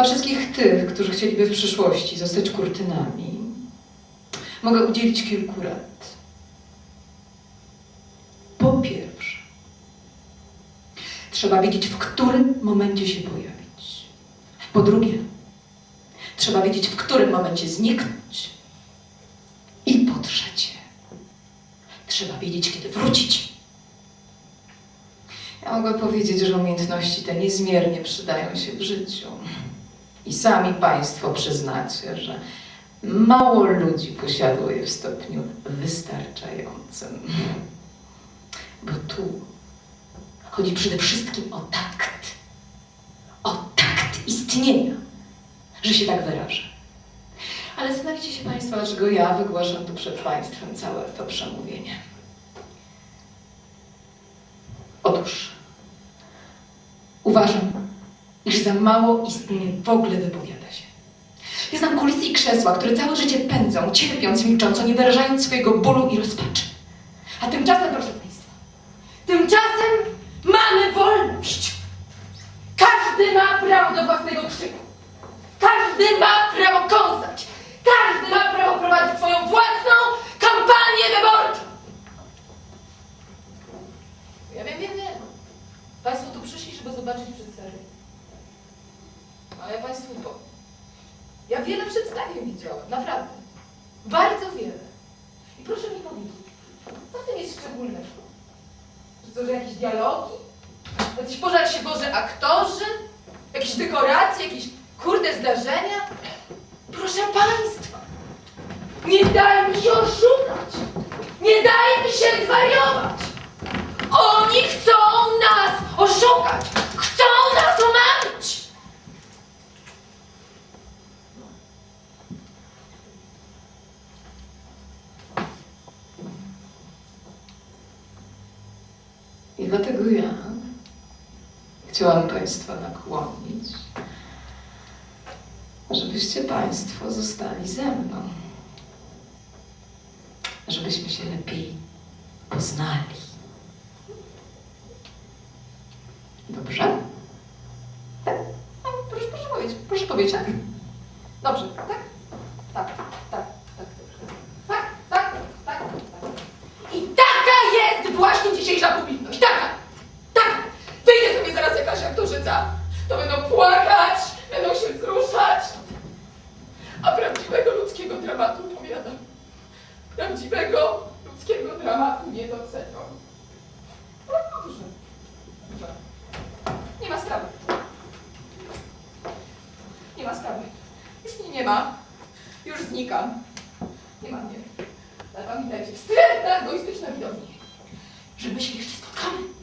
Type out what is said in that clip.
Dla wszystkich tych, którzy chcieliby w przyszłości zostać kurtynami, mogę udzielić kilku rad. Po pierwsze, trzeba wiedzieć, w którym momencie się pojawić. Po drugie, trzeba wiedzieć, w którym momencie zniknąć. I po trzecie, trzeba wiedzieć, kiedy wrócić. Ja mogę powiedzieć, że umiejętności te niezmiernie przydają się w życiu. I sami Państwo przyznacie, że mało ludzi posiadło je w stopniu wystarczającym. Bo tu chodzi przede wszystkim o takt. O takt istnienia, że się tak wyrażę. Ale zastanawiacie się Państwo, dlaczego ja wygłaszam tu przed Państwem całe to przemówienie. Otóż uważam, iż za mało istnienie w ogóle wypowiada się. Ja znam kulisy i krzesła, które całe życie pędzą, cierpiąc milcząco, nie wyrażając swojego bólu i rozpaczy. A tymczasem, proszę Państwa, tymczasem mamy wolność. Każdy ma prawo do własnego krzyku. Każdy ma prawo kąsać. Każdy ma prawo prowadzić swoją własną kampanię wyborczą. Ja wiem, wiem, wiem. Państwo tu przyszli, żeby zobaczyć przedstawienie. Ja Państwu powiem. Ja wiele przedstawień widziałem, naprawdę. Bardzo wiele. I proszę mi powiedzieć, co w tym jest szczególnego? Że to, że jakieś dialogi? Jacyś pożar się Boże aktorzy? Jakieś dekoracje? Jakieś kurde zdarzenia? Proszę Państwa, nie daj mi się oszukać! Nie daj mi się zwariować! Oni chcą nas oszukać! Chcą nas omamić! I dlatego ja chciałam Państwa nakłonić, żebyście Państwo zostali ze mną. Żebyśmy się lepiej poznali. Dobrze? Tak? No, proszę, proszę powiedzieć, proszę powiedzieć, tak? Dobrze, tak? Tak, tak, tak, dobrze. Tak, tak, tak, tak. I taka jest właśnie dzisiejsza publiczność, prawdziwego ludzkiego dramatu nie docenią. No dobrze. Dobrze. Nie ma sprawy. Nie ma sprawy. Już mnie nie ma. Już znikam. Nie ma mnie. Ale pamiętajcie, wstrętna, egoistyczna widowni. Że my się jeszcze spotkamy.